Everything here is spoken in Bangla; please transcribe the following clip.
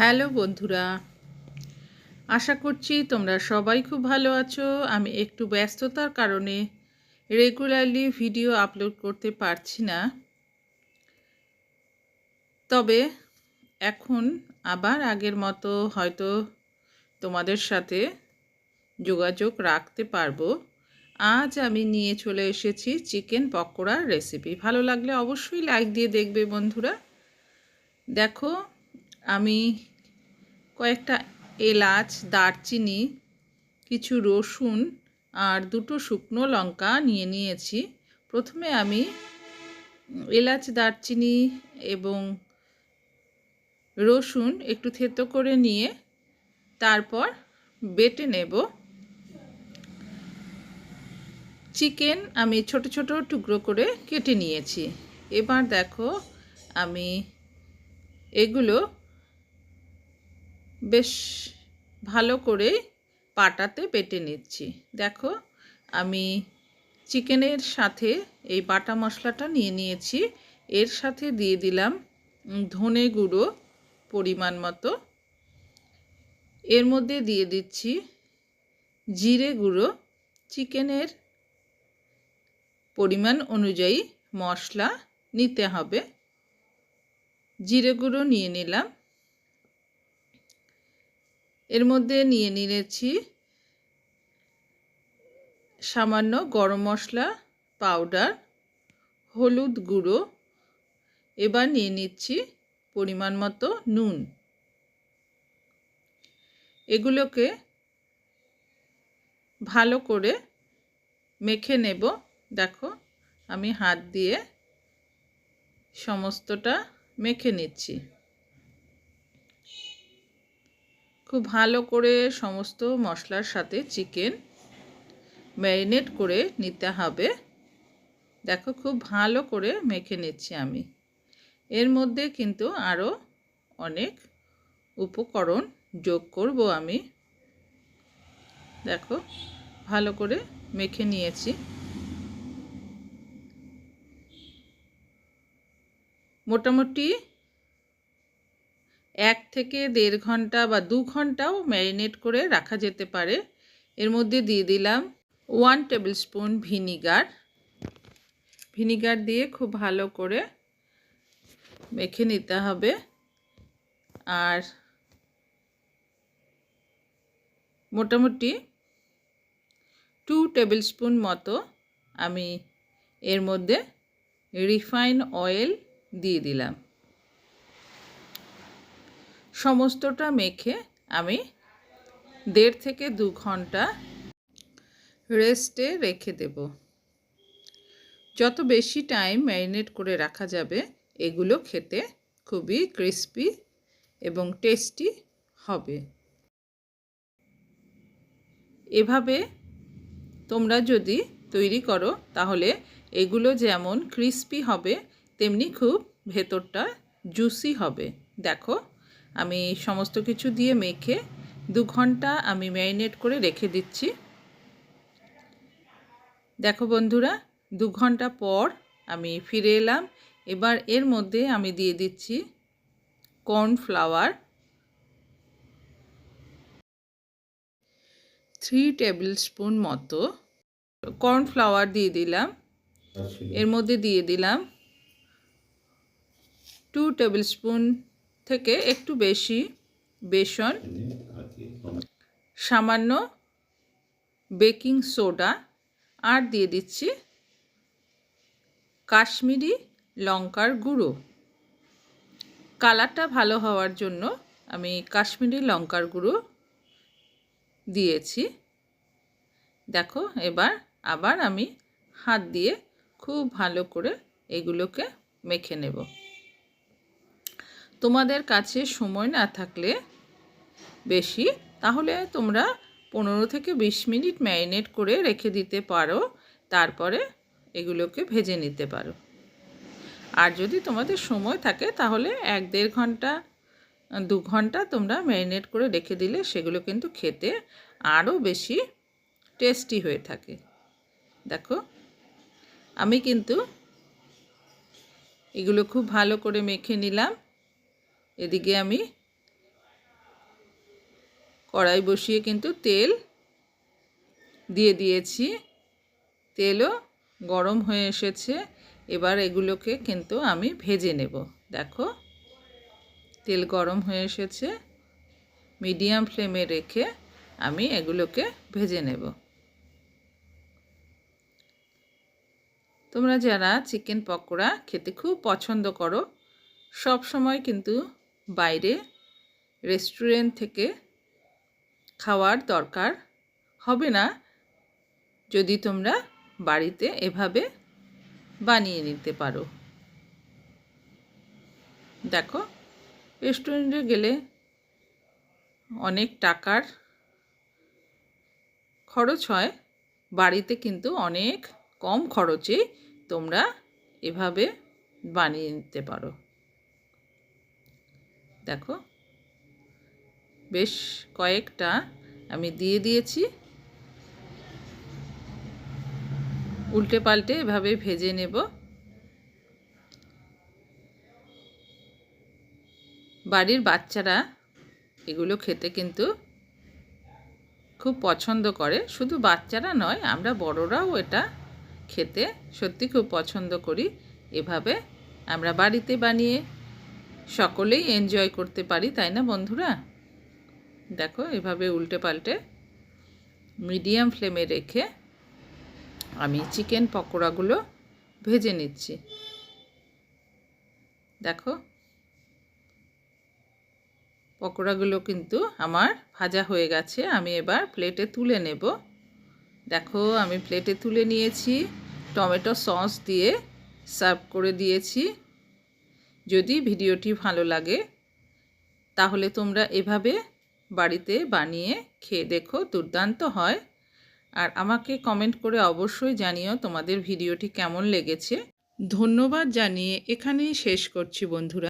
হ্যালো বন্ধুরা, আশা করছি তোমরা সবাই খুব ভালো আছো। আমি একটু ব্যস্ততার কারণে রেগুলারলি ভিডিও আপলোড করতে পারছি না। তবে এখন আবার আগের মতো হয়তো তোমাদের সাথে যোগাযোগ রাখতে পারব। আজ আমি নিয়ে চলে এসেছি চিকেন পকোড়ার রেসিপি ভালো লাগলে অবশ্যই লাইক দিয়ে দেখবে বন্ধুরা। দেখো, আমি কয়েকটা এলাচ, দারচিনি, কিছু রসুন আর দুটো শুকনো লঙ্কা নিয়ে নিয়েছি। প্রথমে আমি এলাচ, দারচিনি এবং রসুন একটু থেতো করে নিয়ে তারপর বেটে নেব। চিকেন আমি ছোট ছোট টুকরো করে কেটে নিয়েছি। এবার দেখো আমি এগুলো বেশ ভালো করে পাটাতে বেটে নিচ্ছি। দেখো, আমি চিকেনের সাথে এই বাটা মশলাটা নিয়ে নিয়েছি। এর সাথে দিয়ে দিলাম ধনে গুঁড়ো পরিমাণ মতো। এর মধ্যে দিয়ে দিচ্ছি জিরে গুঁড়ো। চিকেনের পরিমাণ অনুযায়ী মশলা নিতে হবে। জিরে গুঁড়ো নিয়ে নিলাম। এর মধ্যে নিয়ে নিয়েছি সামান্য গরম মশলা, পাউডার, হলুদ গুঁড়ো। এবার নিয়ে নিচ্ছি পরিমাণ মতো নুন। এগুলোকে ভালো করে মেখে নেব। দেখো, আমি হাত দিয়ে সমস্তটা মেখে নিচ্ছি। খুব ভালো করে সমস্ত মশলার সাথে চিকেন ম্যারিনেট করে নিতে হবে। দেখো খুব ভালো করে মেখে নিচ্ছি আমি। এর মধ্যে কিন্তু আরও অনেক উপকরণ যোগ করব আমি। দেখো, ভালো করে মেখে নিয়েছি। মোটামুটি এক থেকে দেড় ঘণ্টা বা দু ঘন্টাও ম্যারিনেট করে রাখা যেতে পারে। এর মধ্যে দিয়ে দিলাম one tablespoon vinegar. Vinegar দিয়ে খুব ভালো করে মেখে নিতে হবে। আর মোটামুটি টু টেবিল স্পুন মতো আমি এর মধ্যে রিফাইন অয়েল দিয়ে দিলাম। সমস্তটা মেখে আমি দেড় থেকে দু ঘণ্টা রেস্টে রেখে দেব। যত বেশি টাইম ম্যারিনেট করে রাখা যাবে, এগুলো খেতে খুবই ক্রিস্পি এবং টেস্টি হবে। এভাবে তোমরা যদি তৈরি করো, তাহলে এগুলো যেমন ক্রিস্পি হবে, তেমনি খুব ভেতরটা জুসি হবে। দেখো আমি সমস্ত কিছু দিয়ে মেখে দু ঘণ্টা আমি ম্যারিনেট করে রেখে দিচ্ছি। দেখো বন্ধুরা দু ঘণ্টা পর আমি ফিরে এলাম। এবার এর মধ্যে আমি দিয়ে দিচ্ছি কর্নফ্লাওয়ার। থ্রি টেবিল স্পুন মতো কর্নফ্লাওয়ার দিয়ে দিলাম। এর মধ্যে দিয়ে দিলাম টু টেবিল স্পুন থেকে একটু বেশি বেসন, সামান্য বেকিং সোডা, আর দিয়ে দিচ্ছি কাশ্মীরি লঙ্কার গুঁড়ো। কালারটা ভালো হওয়ার জন্য আমি কাশ্মীরি লঙ্কার গুঁড়ো দিয়েছি। দেখো, এবার আবার আমি হাত দিয়ে খুব ভালো করে এগুলোকে মেখে নেব। তোমাদের কাছে সময় না থাকলে বেশি, তাহলে তোমরা পনেরো থেকে বিশ মিনিট ম্যারিনেট করে রেখে দিতে পারো, তারপরে এগুলোকে ভেজে নিতে পারো। আর যদি তোমাদের সময় থাকে, তাহলে এক দেড় ঘণ্টা, দু ঘণ্টা তোমরা ম্যারিনেট করে রেখে দিলে সেগুলো কিন্তু খেতে আরও বেশি টেস্টি হয়ে থাকে। দেখো, আমি কিন্তু এগুলো খুব ভালো করে মেখে নিলাম। এদিকে আমি কড়াই বসিয়ে কিন্তু তেল দিয়ে দিয়েছি। তেলও গরম হয়ে এসেছে। এবার এগুলোকে কিন্তু আমি ভেজে নেব। দেখো, তেল গরম হয়ে এসেছে। মিডিয়াম ফ্লেমে রেখে আমি এগুলোকে ভেজে নেব। তোমরা যারা চিকেন পকোড়া খেতে খুব পছন্দ করো সব সময় কিন্তু বাইরে রেস্টুরেন্ট থেকে খাওয়ার দরকার হবে না যদি তোমরা বাড়িতে এভাবে বানিয়ে নিতে পারো। দেখো, রেস্টুরেন্টে গেলে অনেক টাকার খরচ হয়। বাড়িতে কিন্তু অনেক কম খরচে তোমরা এভাবে বানিয়ে নিতে পারো। দেখো। বেশ কয়েকটা আমি দিয়ে দিয়েছি। উল্টে পাল্টে এভাবে ভেজে নেব। বাড়ির বাচ্চারা এগুলো খেতে কিন্তু খুব পছন্দ করে। শুধু বাচ্চারা নয়, আমরা বড়রাও এটা খেতে সত্যি খুব পছন্দ করি। এভাবে আমরা বাড়িতে বানিয়ে সকলেই এনজয় করতে পারি, তাই না বন্ধুরা? দেখো, এভাবে উল্টে পাল্টে মিডিয়াম ফ্লেমে রেখে আমি চিকেন পকোড়াগুলো ভেজে নিচ্ছি। দেখো, পকোড়াগুলো কিন্তু আমার ভাজা হয়ে গেছে, আমি এবার প্লেটে তুলে নেব। দেখো, আমি প্লেটে তুলে নিয়েছি, টমেটো সস দিয়ে সার্ভ করে দিয়েছি। যদি ভিডিওটি ভালো লাগে, তাহলে তোমরা এভাবে বাড়িতে বানিয়ে খেয়ে দেখো, দুর্দান্ত হয়। আর আমাকে কমেন্ট করে অবশ্যই জানিও তোমাদের ভিডিওটি কেমন লেগেছে। ধন্যবাদ জানিয়ে এখানেই শেষ করছি বন্ধুরা।